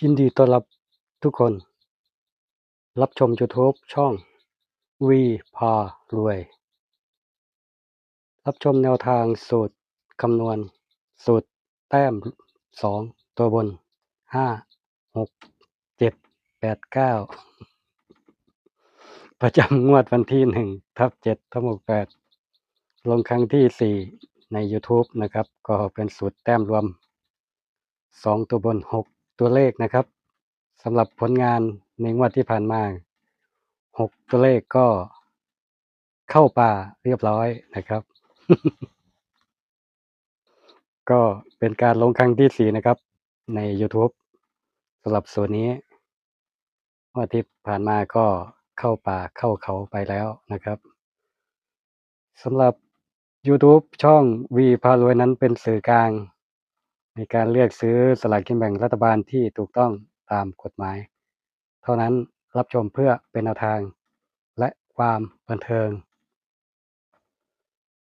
ยินดีต้อนรับทุกคน รับชม YouTube ช่องวีพารวย รับชมแนวทางสูตรคำนวณ สูตรแต้มสองตัวบนห้าหกเจ็ดแปดเก้าประจำงวดวันที่หนึ่งทับเจ็ดทับหกแปดลงครั้งที่สี่ใน YouTube นะครับ ก็เป็นสูตรแต้มรวมสองตัวบนหก ตัวเลขนะครับสำหรับผลงานในงวดที่ผ่านมาหกตัวเลขก็เข้าป่าเรียบร้อยนะครับ ก็เป็นการลงครั้งที่สี่นะครับ ใน YouTube สำหรับส่วนนี้งวดที่ผ่านมาก็เข้าป่าเข้าเขาไปแล้วนะครับสำหรับ YouTube ช่องวีพารวยนั้นเป็นสื่อกลาง ในการเลือกซื้อสลากกินแบ่งรัฐบาลที่ถูกต้องตามกฎหมาย เท่านั้นรับชมเพื่อเป็นแนวทาง และความบันเทิง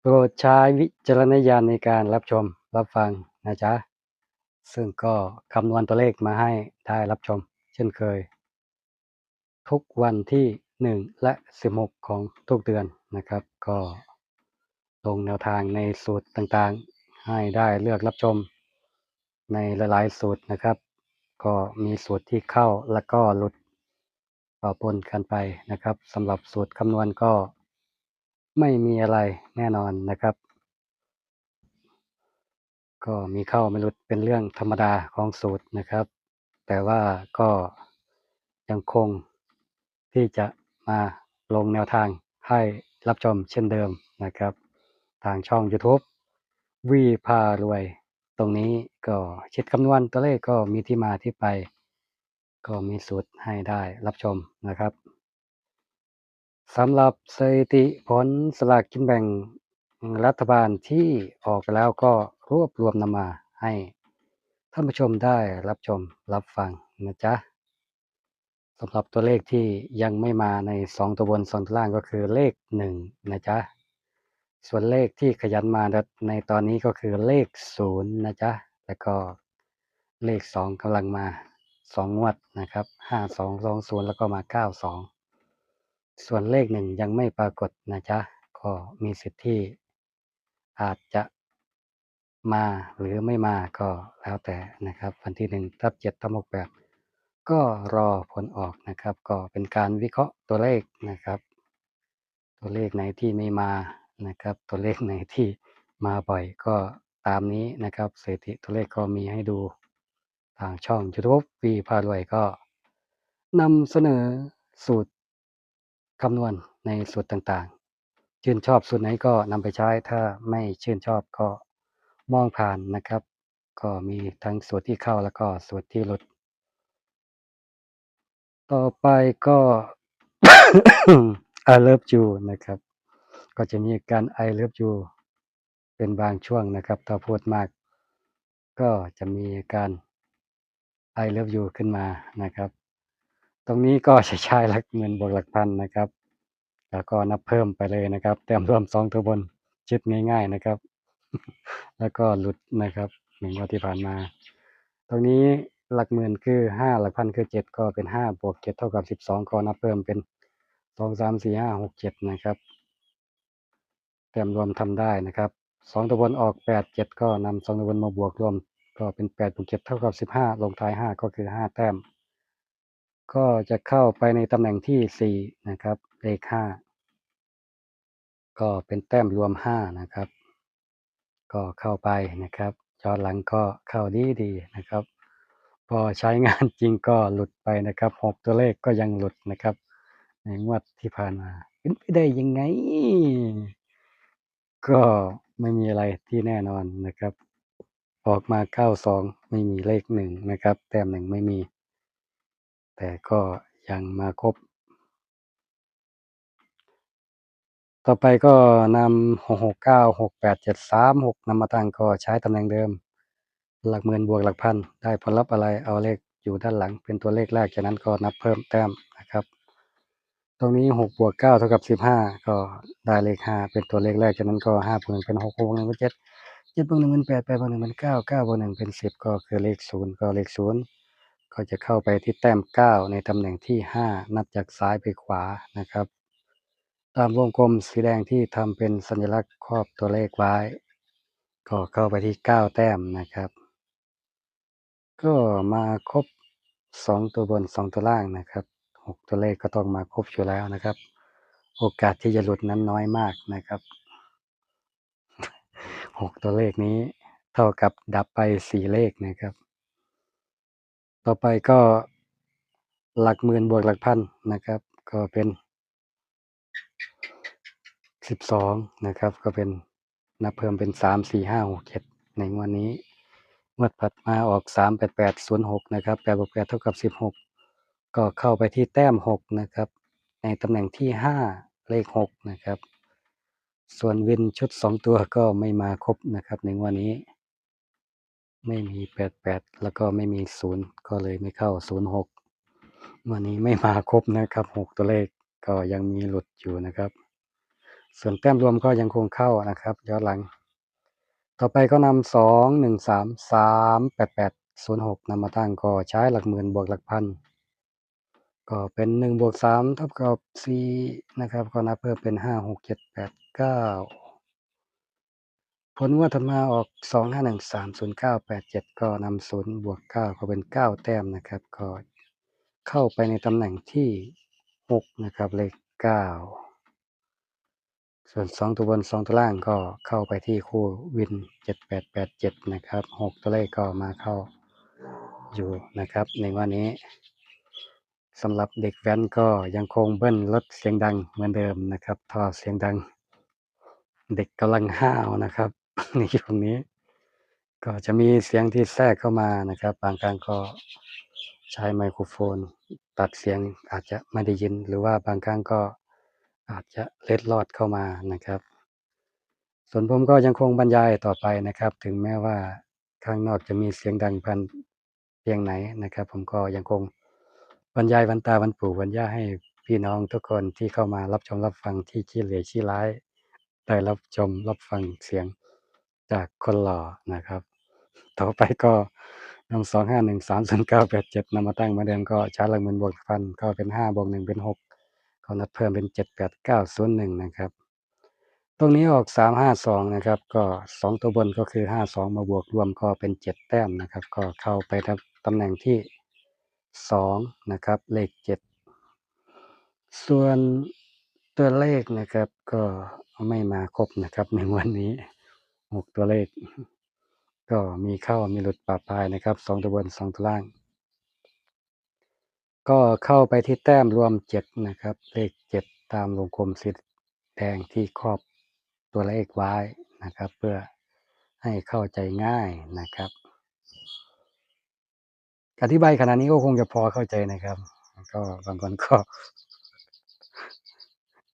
โปรดใช้วิจารณญาณในการรับชมรับฟังนะจ๊ะ ซึ่งก็คำนวณตัวเลขมาให้ได้รับชม เช่นเคย ทุกวันที่ 1 และ 16 ของทุกเดือนนะครับ ก็ลงแนวทางในสูตรต่างๆ ให้ได้เลือกรับชม ในหลายๆสูตรนะครับ ก็มีสูตรที่เข้าและก็หลุดปะปนกันไปนะครับสำหรับสูตรคำนวณก็ไม่มีอะไรแน่นอนนะครับ ก็มีเข้าไม่หลุดเป็นเรื่องธรรมดาของสูตรนะครับ แต่ว่าก็ยังคงที่จะมาลงแนวทางให้รับชมเช่นเดิมนะครับ ทางช่อง YouTube วีพารวย ตรงนี้ก็ชิดคำนวณตัวเลขก็มีที่มาที่ไป ก็มีสูตรให้ได้รับชมนะครับสำหรับสถิติผลสลากกินแบ่งรัฐบาลที่ออกไปแล้วก็รวบรวมนำมาให้ท่านผู้ชมได้รับชมรับฟังนะจ๊ะสำหรับตัวเลขที่ยังไม่มาในสองตัวบนสองตัวล่างก็คือเลขหนึ่งนะจ๊ะ ส่วนเลขที่ขยันมาในตอนนี้ก็คือเลขศูนย์นะจ๊ะ แล้วก็เลขสองกำลังมาสองงวดนะครับห้าสองสองศูนย์แล้วก็มาเก้าสองส่วนเลขหนึ่งยังไม่ปรากฏนะจ๊ะ ก็มีสิทธิ์ที่อาจจะมาหรือไม่มาก็แล้วแต่นะครับ วันที่หนึ่งทับเจ็ดทับหกแปดก็รอผลออกนะครับ ก็เป็นการวิเคราะห์ตัวเลขนะครับ ตัวเลขไหนที่ไม่มา นะครับ ตัวเลขไหนที่มาบ่อยก็ตามนี้นะครับสถิติตัวเลขก็มีให้ดูทางช่อง YouTube วีพารวยก็นำเสนอสูตรคำนวณในสูตรต่างๆ ชื่นชอบสูตรไหนก็นำไปใช้ถ้าไม่ชื่นชอบก็มองผ่านนะครับ ก็มีทั้งสูตรที่เข้าแล้วก็สูตรที่หลุด ต่อไปก็ I love you นะครับ ก็จะมีการ I love you เป็นบางช่วงนะครับ ถ้าพูดมาก ก็จะมีการ I love you ขึ้นมานะครับ ตรงนี้ก็จะใช้หลักหมื่นบวกหลักพันนะครับ แล้วก็นับเพิ่มไปเลยนะครับแต้มรวมสองตัวบนชิดง่ายๆนะครับ แล้วก็หลุดนะครับหนึ่งวันที่ผ่านมา ตรงนี้หลักหมื่นคือห้าหลักพันคือเจ็ดก็เป็นห้าบวกเจ็ดเท่ากับสิบสองก็นับเพิ่มเป็นสองสามสี่ห้าหกเจ็ดนะครับ แต้มรวมทำได้นะครับสองตัวบนออกแปดเจ็ดก็นำสองตัวบนมาบวกรวม ก็เป็นแปดบวกเจ็ดเท่ากับสิบห้าลงท้ายห้าก็คือห้าแต้ม ก็จะเข้าไปในตำแหน่งที่สี่นะครับเลขห้าก็เป็นแต้มรวมห้านะครับ ก็เข้าไปนะครับย้อนหลังก็เข้าดีดีนะครับ พอใช้งานจริงก็หลุดไปนะครับหกตัวเลขก็ยังหลุดนะครับ ในงวดที่ผ่านมาเป็นไปได้ยังไง ก็ไม่มีอะไรที่แน่นอนนะครับ ออกมาเก้าสองไม่มีเลขหนึ่งนะครับ แต้มหนึ่งไม่มี แต่ก็ยังมาครบ ต่อไปก็นำหกหกเก้าหกแปดเจ็ดสามหกนำมาตั้งก็ใช้ตำแหน่งเดิม หลักหมื่นบวกหลักพัน ได้ผลลัพธ์อะไรเอาเลขอยู่ด้านหลังเป็นตัวเลขแรกจากนั้นก็นับเพิ่มแต้มนะครับ รงนี้หกบวกเก้าเท่ากับสิบห้าก็ได้เลขห้าเป็นตัวเลขแรกจากนั้นก็ห้าบวกหนึ่งเป็นหกหกบวกหนึ่งเป็นเจ็ดเจ็ดบวกหนึ่งเป็นแปดแปดบวกหนึ่งเป็นเก้าเก้าบวกหนึ่งเป็นสิบก็คือเลขศูนย์ก็เลขศูนย์ก็จะเข้าไปที่แต้มเก้าในตำแหน่งที่ห้านับจากซ้ายไปขวานะครับ ตามวงกลมสีแดงที่ทำเป็นสัญลักษณ์ครอบตัวเลขไว้ ก็เข้าไปที่เก้าแต้มนะครับ ก็มาครบสองตัวบนสองตัวล่างนะครับ หกตัวเลขก็ต้องมาครบอยู่แล้วนะครับ โอกาสที่จะหลุดนั้นน้อยมากนะครับหกตัวเลขนี้เท่ากับดับไปสี่เลขนะครับ ต่อไปก็หลักหมื่นบวกหลักพันนะครับ ก็เป็นสิบสองนะครับ ก็เป็นนับเพิ่มเป็นสามสี่ห้าหกเจ็ดในงวดนี้งวดถัดมาออกสามแปดแปดศูนย์หกนะครับแปดบวกแปดเท่ากับสิบห ก็เข้าไปที่แต้มหกนะครับ ในตำแหน่งที่ห้าเลขหกนะครับ ส่วนวินชุดสองตัวก็ไม่มาครบนะครับ ในงวันนี้ ไม่มีแปดแปดแล้วก็ไม่มีศูนย์ก็เลยไม่เข้าศูนย์หกวันนี้ไม่มาครบนะครับหกตัวเลขก็ยังมีหลุดอยู่นะครับ ส่วนแต้มรวมก็ยังคงเข้านะครับย้อนหลัง ต่อไปก็นำสองหนึ่งสามสามแปดแปดศูนย์หกนำมาตั้งก็ใช้หลักหมื่นบวกหลักพัน ก็เป็นหนึ่งบวกสามเท่ากับสี่นะครับก็นับเพิ่มเป็นห้าหกเจ็ดแปดเก้าผลงวดถัดมาออกสองห้าหนึ่งสามศูนย์เก้าแปดเจ็ดก็นำศูนย์บวกเก้าก็เป็นเก้าแต้มนะครับ ก็เข้าไปในตำแหน่งที่หกนะครับ เลขเก้าส่วนสองตัวบนสองตัวล่างก็เข้าไปที่คู่วินเจ็ดแปดแปดเจ็ดนะครับหกตัวเลขก็มาเข้าอยู่นะครับ ในวันนี้ สำหรับเด็กแว้นก็ยังคงเบิ้ลลดเสียงดังเหมือนเดิมนะครับท่อเสียงดัง เด็กกำลังห้าวนะครับในช่วงนี้ ก็จะมีเสียงที่แทรกเข้ามานะครับ บางครั้งก็ใช้ไมโครโฟน ตัดเสียงอาจจะไม่ได้ยิน หรือว่าบางครั้งก็อาจจะเล็ดลอดเข้ามานะครับ ส่วนผมก็ยังคงบรรยายต่อไปนะครับ ถึงแม้ว่าข้างนอกจะมีเสียงดังพันเพียงไหนนะครับ ผมก็ยังคง บรรยายวันตาวันปู่บรรย่าให้พี่น้องทุกคนที่เข้ามารับชมรับฟังที่ขี้เหลือขี้ร้าย ได้รับชมรับฟังเสียงจากคนหล่อนะครับ ต่อไปก็นำสองห้าหนึ่งสามศูนย์เก้าแปดเจ็ดนำมาตั้งมาเดิมก็ชาร์จลักหมื่นบวกพันก็เป็นห้าบวกหนึ่งเป็นหกก็นัดเพิ่มเป็นเจ็ดแปดเก้าศูนย์หนึ่งนะครับ ตรงนี้ออกสามห้าสองนะครับ ก็สองตัวบนก็คือห้าสองมาบวกรวมก็เป็นเจ็ดแต้มนะครับ ก็เข้าไปทำตำแหน่งที่ สองนะครับ เลขเจ็ดส่วนตัวเลขนะครับ ก็ไม่มาครบนะครับในวันนี้หกตัวเลข ก็มีเข้ามีหลุดปะปลายนะครับสองตัวบนสองตัวล่าง ก็เข้าไปที่แต้มรวมเจ็ดนะครับ เลขเจ็ดตามวงกลมสีแดงที่ครอบตัวเลขไว้นะครับ เพื่อให้เข้าใจง่ายนะครับ อธิบายขนาดนี้ก็คงจะพอเข้าใจนะครับ ก็บางคนก็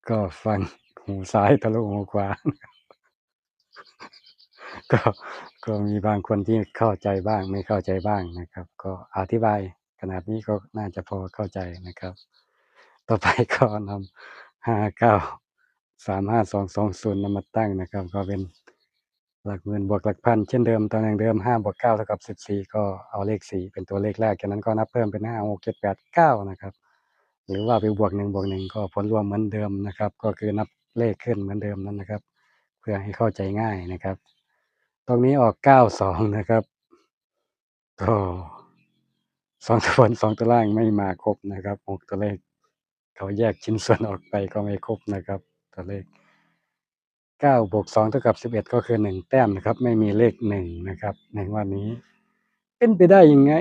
ก็ฟังหูซ้ายทะลุหูขวาก็ก็มีบางคนที่เข้าใจบ้างไม่เข้าใจบ้างนะครับ ก็อธิบายขนาดนี้ก็น่าจะพอเข้าใจนะครับ ต่อไปก็นำห้าเก้าสามห้าสองสองศูนย์นำมาตั้งนะครับ ก็เป็น หลักหมื่นบวกหลักพันเช่นเดิมตำแหน่งเดิมห้าบวกเก้าเท่ากับสิบสี่ก็เอาเลขสี่เป็นตัวเลขแรกจากนั้นก็นับเพิ่มเป็นห้าหกเจ็ดแปดเก้านะครับ หรือว่าไปบวกหนึ่งบวกหนึ่งก็ผลรวมเหมือนเดิมนะครับ ก็คือนับเลขขึ้นเหมือนเดิมนั่นนะครับ เพื่อให้เข้าใจง่ายนะครับ ตรงนี้ออกเก้าสองนะครับก็สองตัวบนสองตัวล่างไม่มาครบนะครับหกตัวเลข เขาแยกชิ้นส่วนออกไปก็ไม่ครบนะครับ ตัวเลข เก้าบวกสองเท่ากับสิบเอ็ดก็คือหนึ่งแต้มนะครับ ไม่มีเลขหนึ่งนะครับ ในวันนี้ เป็นไปได้ยังไง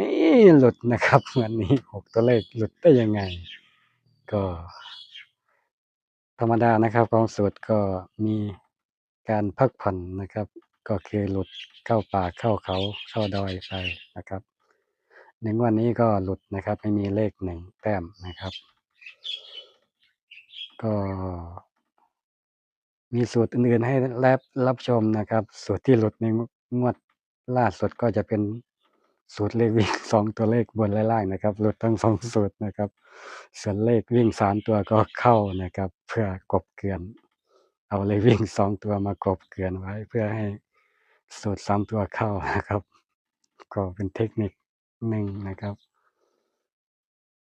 หลุดนะครับวันนี้หกตัวเลขหลุดได้ยังไง ก็ ธรรมดานะครับของสูตรก็มีการพักผ่อนนะครับ ก็คือหลุดเข้าป่าเข้าเขาเข้าดอยไปนะครับในงวันนี้ก็หลุดนะครับ ไม่มีเลขหนึ่งแต้มนะครับ ก็ มีสูตรอื่นๆให้รับรับชมนะครับ สูตรที่หลุดในงวดล่าสุดก็จะเป็นสูตรเลขวิ่งสองตัวเลขบนและล่างนะครับ หลุดทั้งสองสูตรนะครับ ส่วนเลขวิ่งสามตัวก็เข้านะครับ เพื่อกบเกลื่อน เอาเลขวิ่งสองตัวมากบเกลื่อนไว้ เพื่อให้สูตรสามตัวเข้านะครับ ก็เป็นเทคนิคหนึ่งนะครับ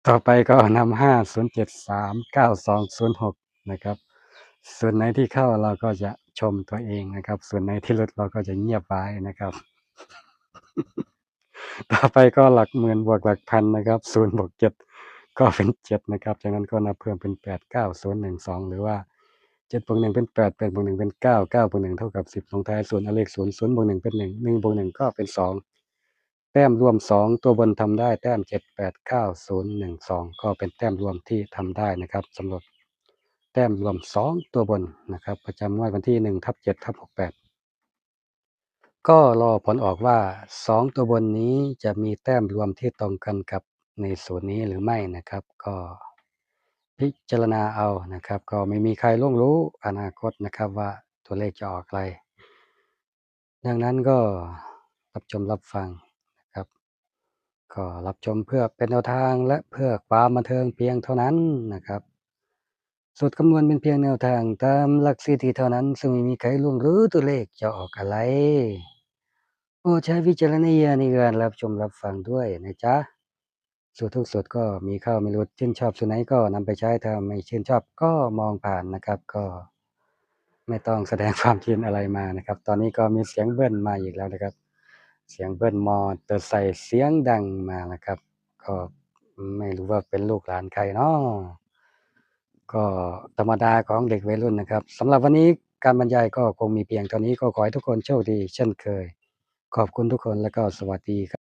ต่อไปก็นำห้าศูนย์เจ็ดสามเก้าสองศูนย์หกนะครับ ส่วนไหนที่เข้าเราก็จะชมตัวเองนะครับ ส่วนไหนที่ลดเราก็จะเงียบไว้นะครับ ต่อไปก็หลักหมื่นบวกหลักพันนะครับศูนย์บวกเจ็ดก็เป็นเจ็ดนะครับ จากนั้นก็นับเพิ่มเป็นแปดเก้าศูนย์หนึ่งสองหรือว่าเจ็ดบวกหนึ่งเป็นแปดแปดบวกหนึ่งเป็นเก้าเก้าบวกหนึ่งเท่ากับสิบลงท้ายส่วนเอาเลขศูนย์ศูนย์บวกหนึ่งเป็นหนึ่งหนึ่งบวกหนึ่งก็เป็นสองแต้มรวมสองตัวบนทำได้แต้มเจ็ดแปดเก้าศูนย์หนึ่งสองก็เป็นแต้มรวมที่ทำได้นะครับสำหรับ แต้มรวมสองตัวบนนะครับ ประจำงวดวันที่หนึ่งทับเจ็ดทับหกแปดก็รอผลออกว่าสองตัวบนนี้จะมีแต้มรวมที่ตรงกันกับในสูตรนี้หรือไม่นะครับ ก็พิจารณาเอานะครับ ก็ไม่มีใครล่วงรู้อนาคตนะครับว่าตัวเลขจะออกอะไรดังนั้นก็รับชมรับฟังนะครับ ก็รับชมเพื่อเป็นแนวทางและเพื่อความบันเทิงเพียงเท่านั้นนะครับ สูตรคำนวณเป็นเพียงแนวทางตามหลักสถิติเท่านั้น ซึ่งไม่มีใครล่วงรู้ตัวเลขจะออกอะไรโปรดใช้วิจารณญาณในการรับชมรับฟังด้วยนะจ๊ะสูตรทุกสูตรก็มีเข้าไม่รู้ชื่นชอบสูตรไหนก็นำไปใช้ถ้าไม่ชื่นชอบก็มองผ่านนะครับ ก็ไม่ต้องแสดงความคิดอะไรมานะครับ ตอนนี้ก็มีเสียงเบิ้ลมาอีกแล้วนะครับ เสียงเบิ้ลมอเตอร์ไซค์เสียงดังมานะครับ ก็ไม่รู้ว่าเป็นลูกหลานใครเนาะ ก็ธรรมดาของเด็กวัยรุ่นนะครับสำหรับวันนี้การบรรยายก็คงมีเพียงเท่านี้ก็ขอให้ทุกคนโชคดี เช่นเคย ขอบคุณทุกคนและก็สวัสดีครับ